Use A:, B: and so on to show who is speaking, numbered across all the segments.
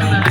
A: पहिले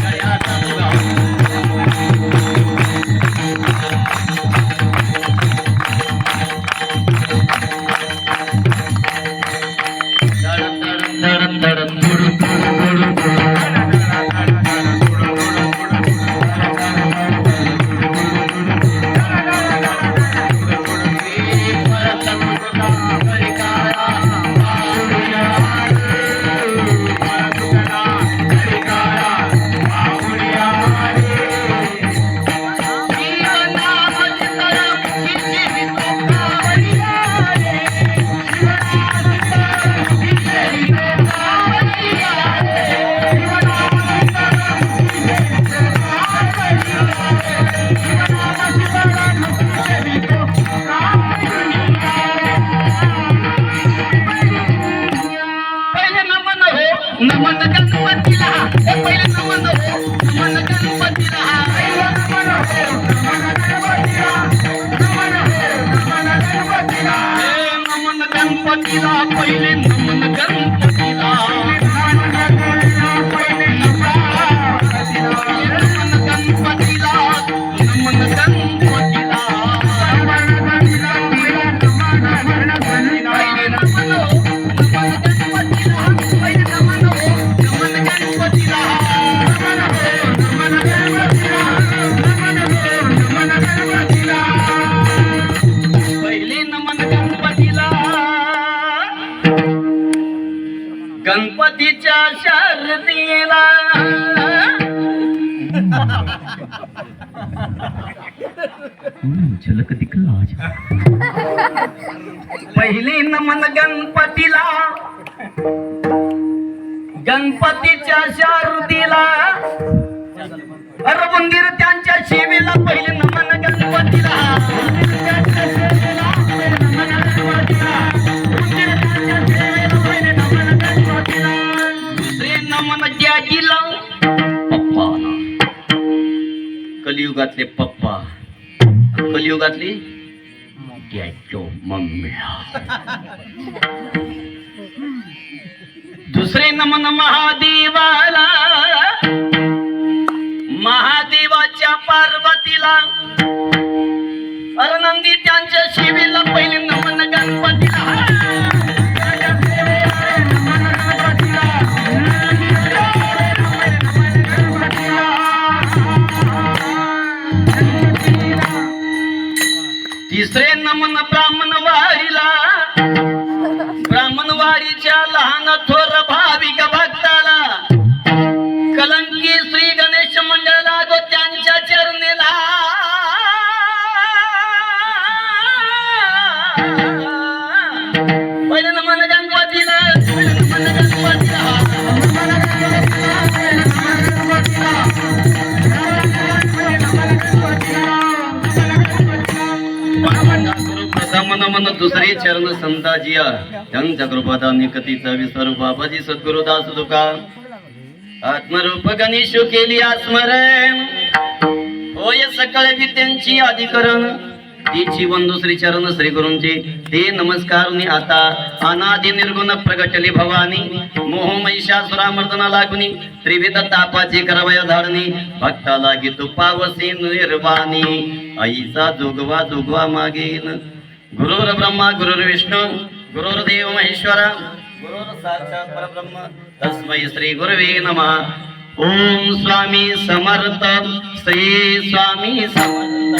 B: झलक दिखला
A: पहिली नमन गणपतीला गणपतीच्या शारुदीला अरबुंदीर त्यांच्या शिवेला पहिले नमन गणपतीला कलियुगातले पप्पा. कलियुगातली मम्म्या दुसरे नमन महादेवाला महादेवाच्या पार्वतीला अरनंदी त्यांच्या शिवीला पहिले मन दुसरे चरण संताजिया. त्यांच्या कृपादा निकतीचा विसरू बाबाजी सद्गुरु दास तुका. आत्मरूप गणेश केली आस्मरण. होय सकळ विद्यांची अधिकरण. तिची वन दुसरी चरण श्री गुरूंचे. ते नमस्कार आता अनादि निर्गुण प्रगटले भवानी. मोह महिषासुरामर्दना लागुनी. त्रिविध तापाची करवय धाडणी भक्ता लागी तू निर्वाणी. ऐसा जोगवा जोगवा मागेन.
C: గురువుర బ్రహ్మ గురురు విష్ణు గురురు
A: దేవ మహేశ్వర గురురు సాక్షాత్ పరబ్రహ్మ తస్మై శ్రీ గురువే
C: నమ ఓం స్వామి సమర్థ శ్రీ స్వామి సమర్థ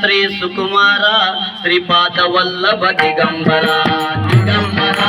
A: శ్రీ సుకుమార శ్రీపాద వల్లభ దిగంబరా దిగంబర.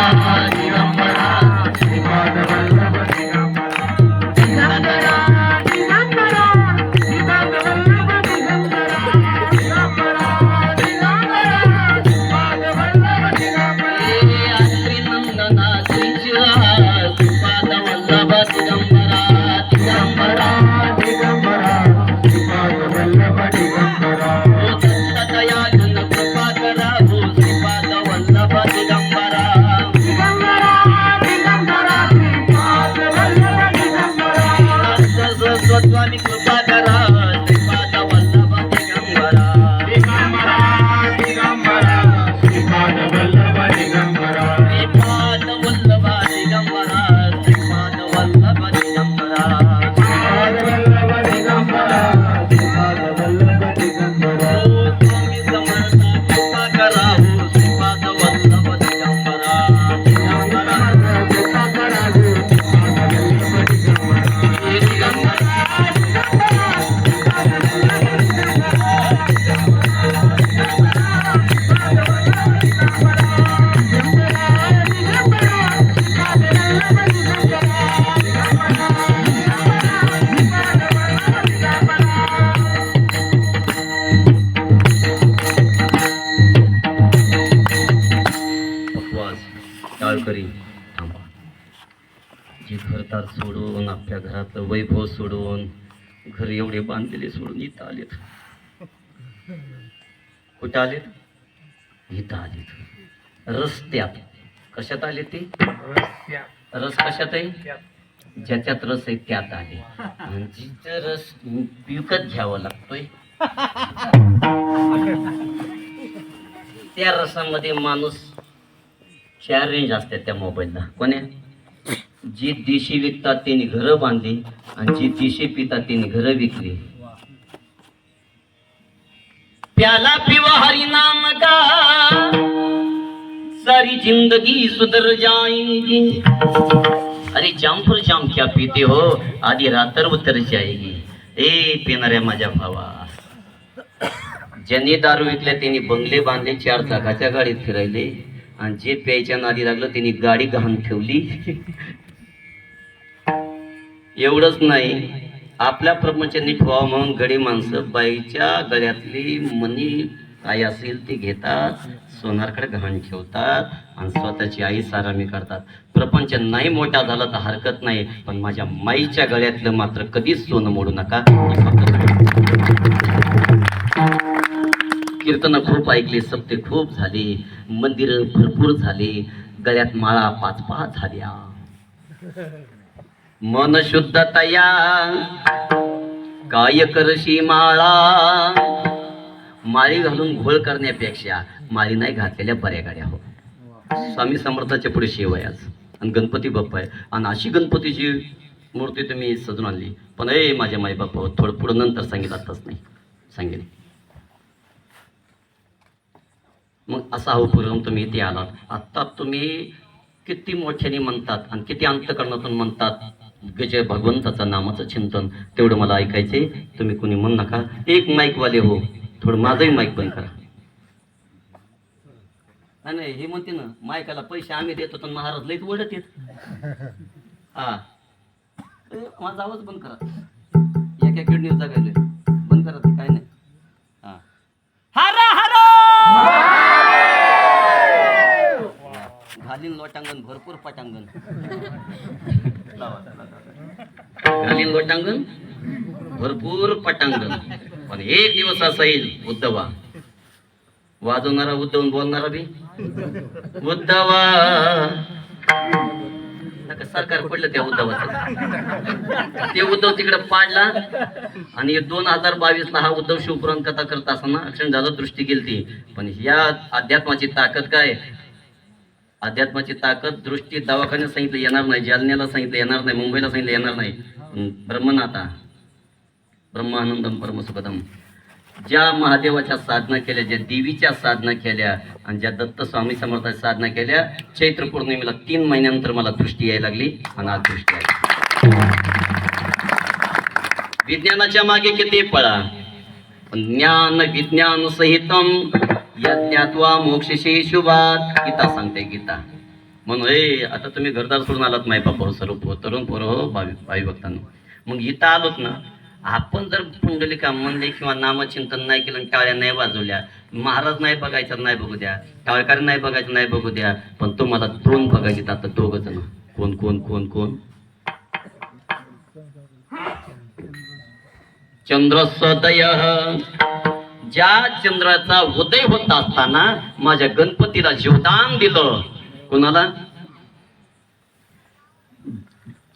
A: आपल्या घरातलं वैभव सोडून घर एवढे बांधलेले सोडून इथं आलेत. कुठं आलेत? इथं आलेत. रस्त्यात. कशात आले ते? रस कशात आहे? ज्याच्यात रस आहे त्यात आले जिथं रस विकत घ्यावा लागतोय त्या रसामध्ये माणूस चार रेंज असतात त्या मोबाईलला कोण्या? जी देशी विकतात त्यांनी घरं बांधली आणि जी देशी पितात त्यांनी घरं विकली. प्याला पिवा हरी नाम का? सारी जिंदगी सुधर जाएगी. अरे जाम पर जाम क्या पीते हो? आधी रात्र उतर जाएगी. ए पिणाऱ्या माझ्या भावा. ज्यांनी दारू विकल्या त्यांनी बंगले बांधले चार चाकाच्या गाडीत फिरायले. आणि जे प्यायच्या नादी लागलं त्यांनी गाडी गहाण ठेवली. एवढंच नाही. आपल्या प्रपंच नीट म्हणून गडी माणसं बाईच्या गळ्यातली मनी काय असेल ती घेतात सोनारकडे गहाण ठेवतात आणि स्वतःची आई सारामी करतात. प्रपंच नाही मोठा झाला तर हरकत नाही पण माझ्या माईच्या गळ्यातलं मात्र कधीच सोनं मोडू नका. कीर्तनं कीर्तन खूप ऐकली सप्ते खूप झाले मंदिर भरपूर झाले गळ्यात माळा पाच पाच झाल्या. मन शुद्धतया. काय करशी माळा? माळी घालून घोळ करण्यापेक्षा माळी नाही घातलेल्या बऱ्या गाड्या हो. स्वामी समर्थाच्या पुढे शेव आहे आज. आणि गणपती बाप्पा आहे. आणि अशी गणपतीची मूर्ती तुम्ही सजून आणली. पण ए माझ्या माई बाप्पा थोडं पुढं नंतर सांगितलं आताच नाही. सांगेल मग असा हो उपक्रम तुम्ही इथे आलात. आत्ता तुम्ही किती मोठ्याने म्हणतात आणि किती अंतकरणातून म्हणतात? गजय भगवंताचं नामाचं चिंतन तेवढं मला ऐकायचे तुम्ही कोणी म्हणू नका. एक माईकवाले हो. थोडं माझंही माईक बंद करा. नाही, हे म्हणते ना मायकाला पैसे आम्ही देतो तर महाराज लईत ओढत येत हा. माझा आवाज बंद करा. एका किडनीवर जगायला बंद करा ते काय नाही. हा. हरा हरा पटांगण भरपूर पटांगण घालीन लोटांगण भरपूर पटांगण पण एक दिवस असा येईल उद्धवा वाजवणारा उद्धवून बोलणारा बी उद्धवा सरकार पडलं त्या उद्धवाचं ते उद्धव तिकडे पाडला आणि दोन हजार बावीस ला हा उद्धव शिवपुराण कथा करत असताना अक्षण झालं दृष्टी गेलती पण या अध्यात्माची ताकद काय अध्यात्माची ताकद दृष्टी दवाखान्यात सांगितलं येणार नाही जालन्याला सांगितलं येणार नाही मुंबईला सांगितलं येणार नाही. ब्रह्मनाथा ब्रह्मानंदम परमसुखदम. ज्या महादेवाच्या साधना केल्या ज्या देवीच्या साधना केल्या आणि ज्या दत्त स्वामी समर्थाच्या साधना केल्या चैत्र पौर्णिमेला तीन महिन्यानंतर मला दृष्टी यायला लागली आणि आज दृष्टी आली. विज्ञानाच्या मागे किती पळा ज्ञान विज्ञान सहितम यज्ञात्वा मोक्षशी शुभात. गीता सांगते गीता. म्हणून हे आता तुम्ही घरदार सोडून आलात माय बापा सर्व तरुण पोर हो भावी भावी भक्तांनो. मग गीता आलोत ना आपण जर पुंडलिका म्हणले किंवा नामचिंतन नाही केलं टाळ्या नाही वाजवल्या महाराज नाही बघायचं नाही बघू द्या. टाळकार नाही बघायचं नाही बघू द्या. पण तुम्हाला दोन बघायचे आता दोघ जण. कोण कोण कोण कोण? चंद्र चंद्रसोदय ज्या चंद्राचा उदय होत असताना माझ्या गणपतीला जीवदान दिलं. कोणाला?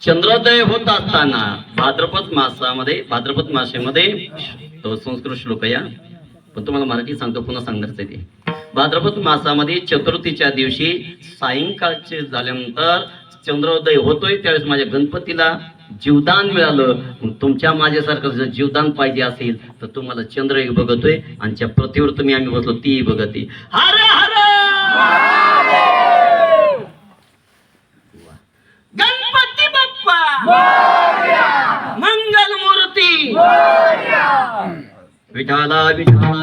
A: चंद्रोदय होत असताना भाद्रपद मासामध्ये भाद्रपद मासेमध्ये तो संस्कृत श्लोक या. पण तुम्हाला मराठी सांगतो पुन्हा सांगणार आहे ते. भाद्रपद मासामध्ये चतुर्थीच्या दिवशी सायंकाळचे झाल्यानंतर चंद्रोदय होतोय त्यावेळेस माझ्या गणपतीला जीवदान मिळालं तुमच्या माझ्यासारखं जर जीवदान पाहिजे असेल तर तुम्हाला चंद्रही बघतोय आणि त्या पृथ्वीवर तुम्ही आम्ही बसलो तीही बघते. हर हर! गणपती बाप्पा! मंगल मूर्ती! विठाला विठाला.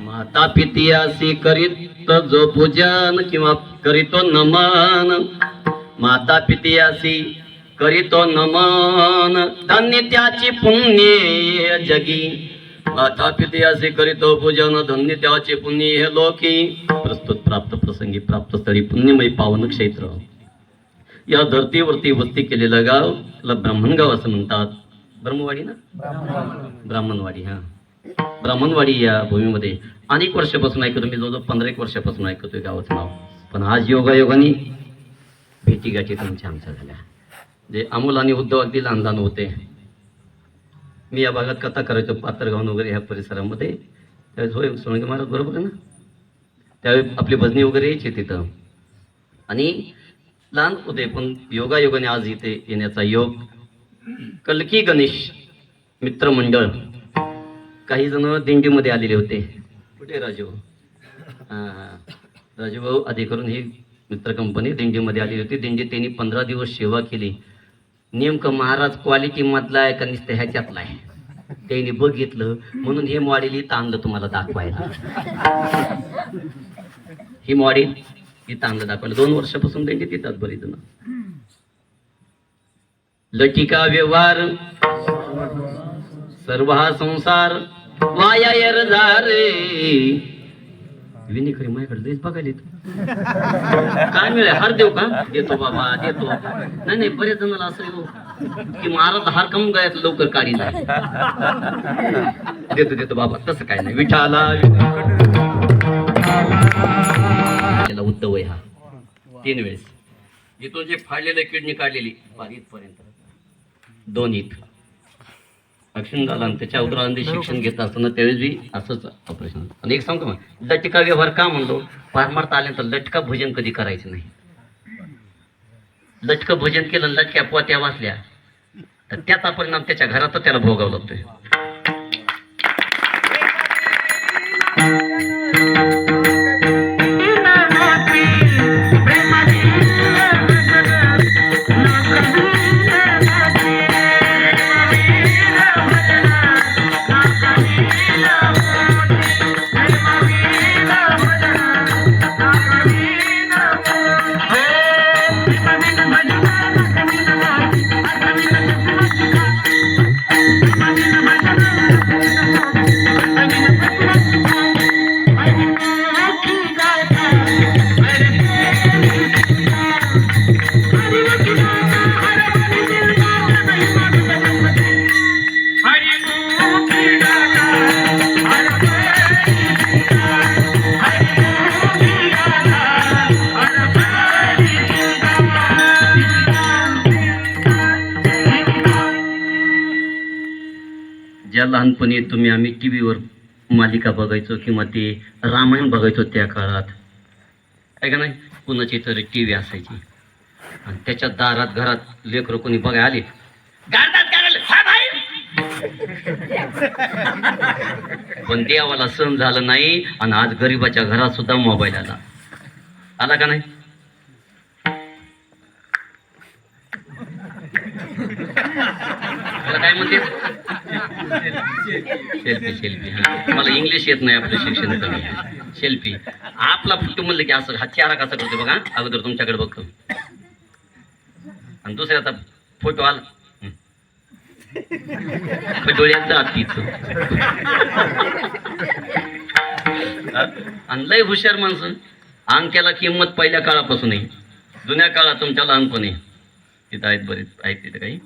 A: माता पितियासी करीत जो पूजन किंवा करीतो नमन माता पितियासी करीतो नमन. धन्य त्याची पुण्य जगी. माता पितियासी करीतो पूजन धन्य त्याचे पुण्य हे लोकी. प्रस्तुत प्राप्त प्रसंगी प्राप्त स्थळी पुण्यमय पावन क्षेत्र. या धर्तीवरती वस्ती केलेलं गाव त्याला ब्राह्मणगाव असं म्हणतात. ब्रह्मवाडी ना? ब्राह्मणवाडी हा. ब्राह्मणवाडी या भूमीमध्ये अनेक वर्षापासून ऐकतो मी जवळजवळ पंधरा एक वर्षापासून ऐकतोय गावाचं नाव. पण आज योगायोगाने भेटी गाठी तुमच्या आमच्या झाल्या. जे अमोल आणि उद्धव अगदी लहान लहान होते. मी या भागात कथा करायचो पात्रगावन वगैरे ह्या परिसरामध्ये. त्यावेळेस होय सोळंके महाराज बरोबर आहे ना? त्यावेळी आपली भजनी वगैरे यायची तिथं. आणि लहान होते पण योगायोगाने आज इथे येण्याचा योग कलकी गणेश मित्रमंडळ काही जण दिंडीमध्ये आलेले होते. कुठे राजू? हां हां. राजूभाऊ आधी करून ही मित्र कंपनी दिंडीमध्ये आली होती. दिंडी त्यांनी पंधरा दिवस सेवा केली. नेमकं महाराज क्वालिटी मधला आहे का नुसतं ह्याच्यातला आहे? त्यांनी बघितलं. म्हणून हे मॉडेल इथं आणलं तुम्हाला दाखवायला. ही मॉडेल इथं आणलं दाखवायला. दोन वर्षापासून त्यांची तिथंच बरी जण. लटिका व्यवहार सर्व हा संसार वाया यर रे विनी खरी माझ्याकडे लईच बघायला काय मिळेल? हार देऊ का? देतो बाबा देतो. नाही नाही बरेच जणांना असं की महाराज हार कम गायत लवकर काढी नाही. देतो देतो बाबा तसं काय नाही. विठाला त्याला उद्धव आहे हा. तीन वेळेस. इथून जे फाडलेलं किडनी काढलेली बारीत पर्यंत दोन इथ. अक्षण झाला आणि त्याच्या उदरांनी शिक्षण घेत असताना त्यावेळेस बी असंच ऑपरेशन आणि एक सांगतो मग लटका व्यवहार का म्हणलो? पार मारता आल्यानंतर लटका भोजन कधी करायचं नाही. लटकं भोजन केलं लटक्या पोत्या वाचल्या. तर त्याचा परिणाम त्याच्या घरातच त्याला भोगावा लागतोय. लहानपणी तुम्ही आम्ही टी व्हीवर मालिका बघायचो किंवा ते रामायण बघायचो त्या काळात. आहे का नाही? कुणाची तरी टी व्ही असायची. आणि त्याच्या दारात घरात लेकरं कोणी बघायला आली? पण देवाला सण झालं नाही आणि आज गरीबाच्या घरात सुद्धा मोबाईल आला. आला का नाही? काय म्हणते सेल्फी सेल्फी हा. मला इंग्लिश येत नाही आपलं शिक्षण कमी. सेल्फी आपला फोटो म्हणलं की असं हा चारा कसा करतो बघा. अगोदर तुमच्याकडे बघतो. आणि दुसऱ्याचा फोटो आला. हं. आणि लय हुशार माणसं. अंक्याला किंमत पहिल्या काळापासून आहे. जुन्या काळात तुमच्या लहानपणी. तिथं आहेत बरेच आहेत तिथे काही.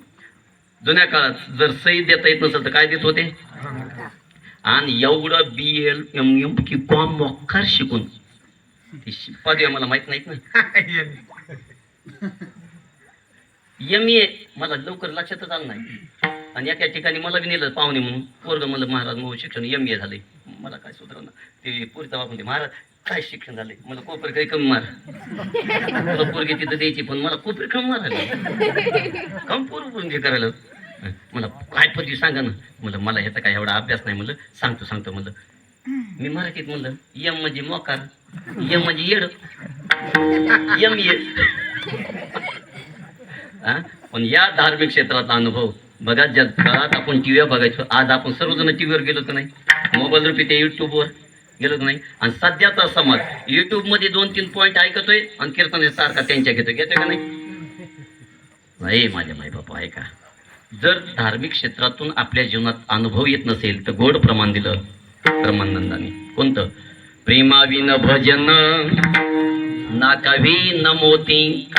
A: जुन्या काळात जर सही देता येत नसेल तर काय देत होते? आणि एवढं बी एल एम एम की कॉम मोकार शिकून. ती शि- पदवी मला माहीत नाहीत ना. एम ए मला लवकर लक्षातच आलं नाही. आणि एका ठिकाणी मला बी नेलं पाहुणे म्हणून. पोरग मला महाराज मग शिक्षण एम ए झाले मला काय सुधारणा? ते पुरीचा बाप म्हणते महाराज काय शिक्षण झाले मला कोपर काही कमी मार. मला पोरगी तिथं द्यायची पण मला कोपर कमी मारायला. कम पोर करायला. मला काय पदवी सांगा ना. म्हणलं मला ह्याचा काय एवढा अभ्यास नाही म्हणलं. सांगतो सांगतो म्हणलं. मी मराठीत म्हणलं यम म्हणजे मोकार यम म्हणजे येड यम ये. हा? पण या धार्मिक क्षेत्राचा अनुभव बघा जगभरात आपण आपण टीव्ही बघायचो. आज आपण सर्वजण टीव्हीवर गेलो तर नाही. मोबाईल रूपी ते युट्यूबवर गेलो तर नाही. आणि सध्याचा समाज युट्यूबमध्ये दोन तीन पॉईंट ऐकतोय आणि कीर्तन सारखा त्यांच्या घेतो. घेतोय का नाही? नाही माझ्या माई बापा ऐका. जर धार्मिक क्षेत्रातून आपल्या जीवनात अनुभव येत नसेल तर गोड प्रमाण दिलं ब्रह्मानंदाने कोणतं? प्रेमाविन भजन नाकावी न मोती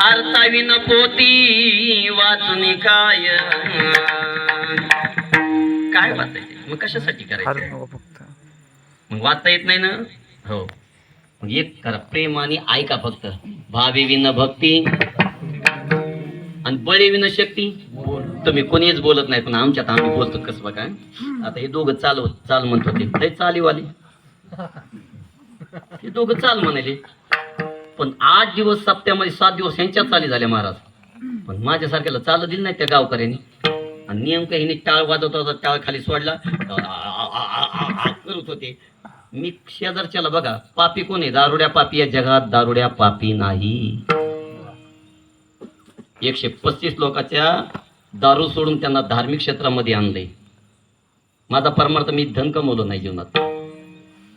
A: अर्थावी न पोती वाचून काय काय वाचायचे? मग कशासाठी करायचं? मग वाचता येत नाही ना? हो. मग एक करा. प्रेम आणि ऐका फक्त. भावे विन भक्ती आणि बळे विन शक्ती. तुम्ही कोणीच बोलत नाही पण आमच्यात आम्ही बोलतो कसं बघा. आता हे दोघं चालव चाल म्हणत होते. हे चालीवाले. हे दोघं चाल म्हणाले. पण आठ दिवस सप्त्यामध्ये सात दिवस यांच्यात चाली झाल्या महाराज. पण माझ्यासारख्याला चालू दिली नाही त्या गावकऱ्यांनी. आणि नेमकं हिने टाळ वाजवत होता टाळ खाली सोडला. करत होते. मी शेजारच्याला बघा पापी कोण आहे? दारुड्या पापी या जगात दारुड्या पापी नाही. एकशे पस्तीस लोकांच्या दारू सोडून त्यांना धार्मिक क्षेत्रामध्ये आणलंय. माझा परमार्थ मी धन कमवलं नाही जीवनात.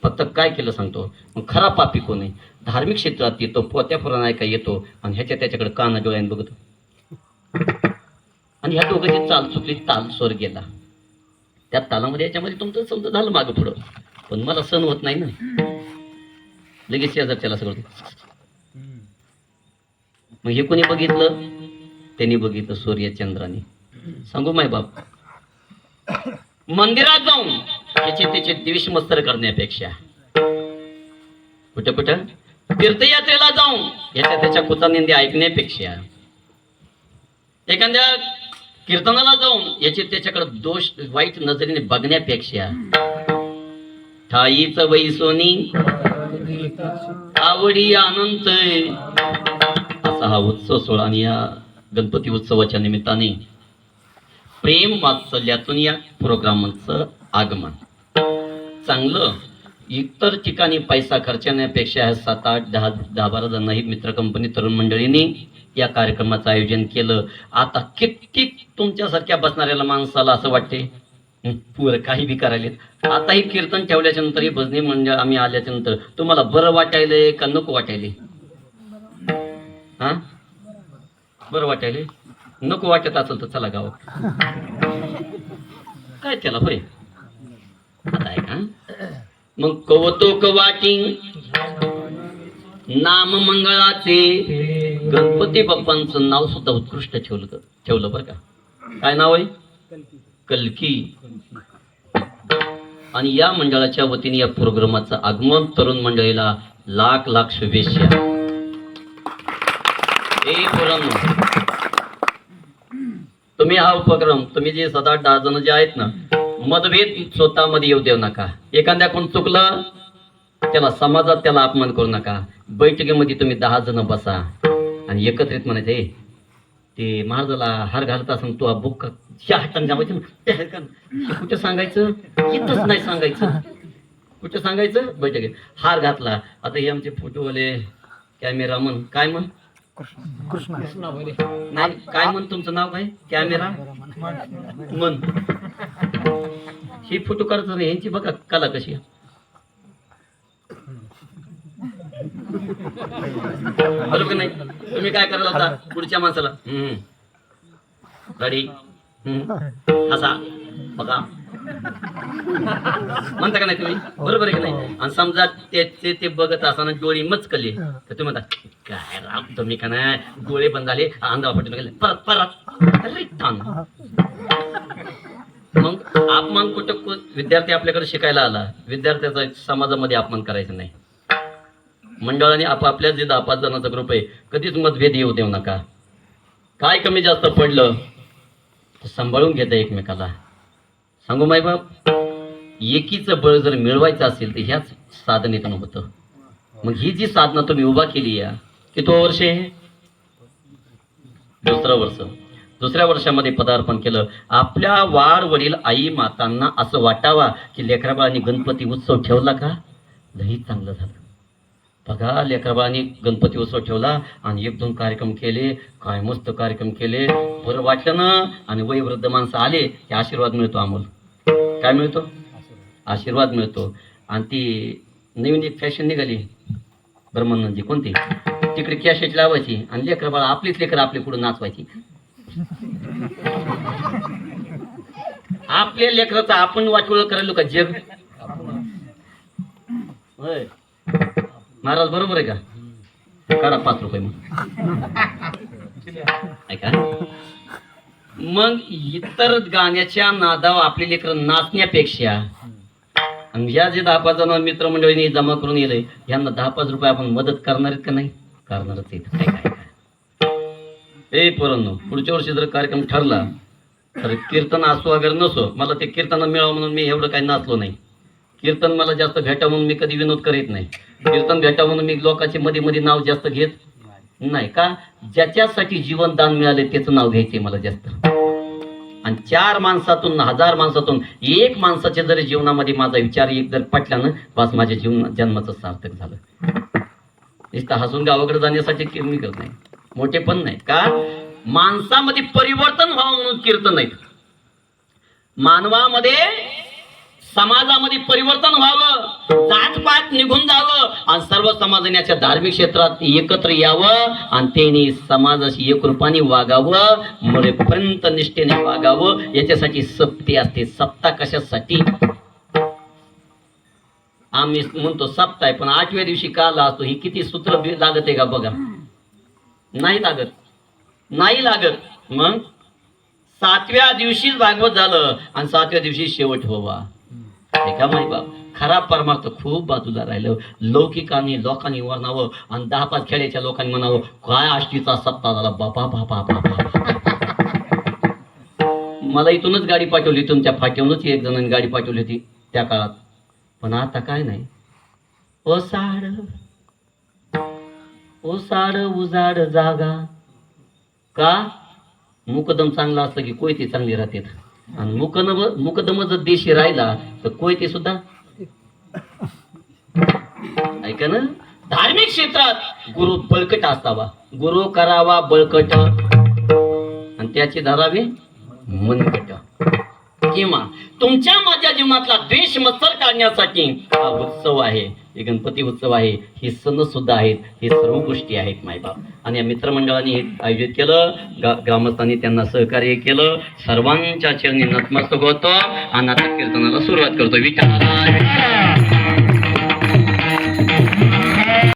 A: फक्त काय केलं सांगतो? मग खरा पापी कोण आहे? धार्मिक क्षेत्रात येतो पोत्या पुराण ऐका येतो आणि ह्याच्या त्याच्याकडे काना डोळ्याने बघतो. आणि ह्या दोघांची चाल चुकली ताल स्वर गेला. त्या तालामध्ये याच्यामध्ये तुमचं समजा झालं मागं पुढं. पण मला सण होत नाही ना. लगेच शेजारच्याला सगळं. मग हे कोणी बघितलं? त्यांनी बघितलं सूर्य चंद्राने सांगू माय बाप. मंदिरात जाऊन त्याचे त्याचे दिविश मस्तर करण्यापेक्षा. कुठं कुठं? तीर्थयात्रेला जाऊन याच्या त्याच्या कुचानिंदी ऐकण्यापेक्षा. एखाद्या कीर्तनाला जाऊन याचे त्याच्याकडे दोष वाईट नजरेने बघण्यापेक्षा. ठाईच वैसोनी आवडी अनंत असा हा उत्सव सोहळा या गणपती उत्सवाच्या निमित्ताने प्रेम वात्सल्यातून या प्रोग्रामांचं आगमन. चांगलं इतर ठिकाणी पैसा खर्चण्यापेक्षा सात आठ दहा दहा बारा जणही मित्र कंपनी तरुण मंडळींनी या कार्यक्रमाचं आयोजन केलं. आता किती तुमच्यासारख्या बसणाऱ्याला माणसाला असं वाटते पुर काही बी करायले आताही कीर्तन ठेवल्याच्या नंतर ही भजनी मंडळ आम्ही आल्याच्यानंतर तुम्हाला बरं वाटायले का नको वाटायले हा? बरं वाटायले. नको वाटत असेल तर चला गाव काय त्याला होय? आता आहे का? मग कवतोक वाटी नाम मंगळाचे गणपती बाप्पांचं नाव सुद्धा उत्कृष्ट ठेवलं ठेवलं बरं का. काय नाव आहे? कलकी. आणि या मंडळाच्या वतीने या प्रोग्रामाचं आगमन तरुण मंडळीला लाख लाख शुभेच्छा. हे पोरांनो तुम्ही हा उपक्रम तुम्ही जे सात आठ दहा जण जे आहेत ना मतभेद स्वतःमध्ये येऊ देऊ नका. एखाद्या कोण चुकलं त्याला समाजात त्याला अपमान करू नका. बैठकीमध्ये तुम्ही दहा जण बसा. आणि एकत्रित म्हणायचे ते महाराजाला हार घालत असेल तो बुक च्या हाताने जावायचं कुठं सांगायचं? इथंच नाही सांगायचं. कुठं सांगायचं? बैठकीत. हार घातला. आता हे आमचे फोटोवाले कॅमेरामन काय म्हण?
C: कृष्णा.
A: नाही काय म्हण तुमचं नाव काय कॅमेरा? मन. ही फोटो काढतो नाही यांची बघा कला कशी. बरोबर की नाही? तुम्ही काय करायला होता पुढच्या माणसाला? गाडी. असा बघा. म्हणता का नाही तुम्ही? बरोबर आहे की नाही? आणि समजा ते ते बघत असताना डोळे मचकले तर तुम्ही म्हणता काय राम तुम्ही का नाही? डोळे बंद झाले अंगावर पटून गेले परत परत थांब. मग अपमान कुठं विद्यार्थी आपल्याकडे शिकायला आला? विद्यार्थ्याचा समाजामध्ये अपमान करायचा नाही. मंडळाने आपापल्या जे दहा पाच जणांचा ग्रुप आहे. कधीच मतभेद येऊ देऊ नका. काय कमी जास्त पडलं सांभाळून घेता एकमेकाला. सांगू माय बाप एकीचं बळ जर मिळवायचं असेल तर ह्याच साधनेतून होतं. मग ही जी साधना तुम्ही उभा केली या की तो वर्ष आहे? दुसरं वर्ष. दुसऱ्या वर्षामध्ये पदार्पण केलं. आपल्या वाड वडील आई मातांना असं वाटावा की लेकराबाळांनी गणपती उत्सव ठेवला का? लई चांगलं झालं. बघा लेकराबाळांनी गणपती उत्सव ठेवला आणि एक दोन कार्यक्रम केले काय मस्त कार्यक्रम केले. बरं वाटलं ना? आणि वयोवृद्ध माणसं आले की आशीर्वाद मिळतो अमोल काय मिळतो? आशीर्वाद. मिळतो. आणि ती नवीन एक फॅशन निघाली. ब्रह्मानंदजी कोणती? तिकडे कॅशेट लावायची आणि लेकरं बाळा आपलीच लेकरं आपली पुढे नाचवायची. आपल्या लेकराचं आपण वाटोळ करायलो का जग? होय. महाराज बरोबर आहे का? काढा पाच रुपये मग. ऐका. मग इतर गाण्याच्या नादावर आपली लेकरं नाचण्यापेक्षा आणि या जे दहा पाच जण मित्रमंडळीने जमा करून येले यांना दहा पाच रुपये आपण मदत करणार आहेत का नाही? करणारच काय काय? ए पोरांनो पुढच्या वर्षी जर कार्यक्रम ठरला तर कीर्तन असो वगैरे नसो मला ते कीर्तन मिळावं म्हणून मी एवढं काही नाचलो नाही. कीर्तन मला जास्त भेटा म्हणून मी कधी विनोद करीत नाही. कीर्तन भेटा म्हणून मी लोकांचे मध्ये मध्ये नाव जास्त घेत नाही का? ज्याच्यासाठी जीवन दान मिळाले त्याचं नाव घ्यायचे मला जास्त. आणि चार माणसातून हजार माणसातून एक माणसाच्या जरी जीवनामध्ये माझा विचार एक जर पटला ना बस माझ्या जीवन जन्माचं सार्थक झालं. नुसतं हसून गावाकडे जाण्यासाठी की- मी करत नाही. मोठे पण नाही का? माणसामध्ये परिवर्तन व्हावं म्हणून कीर्तन नाही मानवामध्ये समाजामध्ये परिवर्तन व्हावं जातपात निघून जावं आणि सर्व समाजाच्या धार्मिक क्षेत्रात एकत्र यावं आणि त्यांनी समाजाशी एकरूपाने वागावं मरेपर्यंत निष्ठेने वागावं. याच्यासाठी सप्ती असते. सप्ता कशासाठी? आम्ही म्हणतो सप्ताह पण आठव्या दिवशी का असतो. ही किती सूत्र लागत आहे का बघा? नाही लागत. नाही लागत. मग? सातव्या दिवशीच भागवत झालं आणि सातव्या दिवशी शेवट व्हावा. हो का माई बाप खरा परमार्थ खूप बाजूला राहिलं. लौकिकांनी लोकांनी वर्णावं आणि दहा पाच खेड्याच्या लोकांनी म्हणावं काय आष्टीचा सत्ता झाला? बापा बापा बापा मला इथूनच गाडी पाठवली तुमच्या फाट्यावरूनच एक जणांनी गाडी पाठवली होती त्या काळात. पण आता काय नाही. ओसाड ओसाड उजाड जागा. का? मुकदम चांगला असलं की कोयती चांगली राहते मुकदम मुकदम जर देशी राहिला तर कोयते सुद्धा? ऐका ना. धार्मिक क्षेत्रात गुरु बळकट असावा. गुरु करावा बळकट. आणि त्याची धरावे मनकट. किंवा तुमच्या माझ्या जीवनातला द्वेष मत्सर काढण्यासाठी हा उत्सव आहे. हे गणपती उत्सव आहे हे सण सुद्धा आहेत हे सर्व गोष्टी आहेत मायबाप आणि या मित्रमंडळाने हे आयोजित केलं गा- ग्रामस्थांनी त्यांना सहकार्य केलं सर्वांच्या चरणी नतमस्तक होतं आणि आता कीर्तनाला सुरुवात करतो. विचार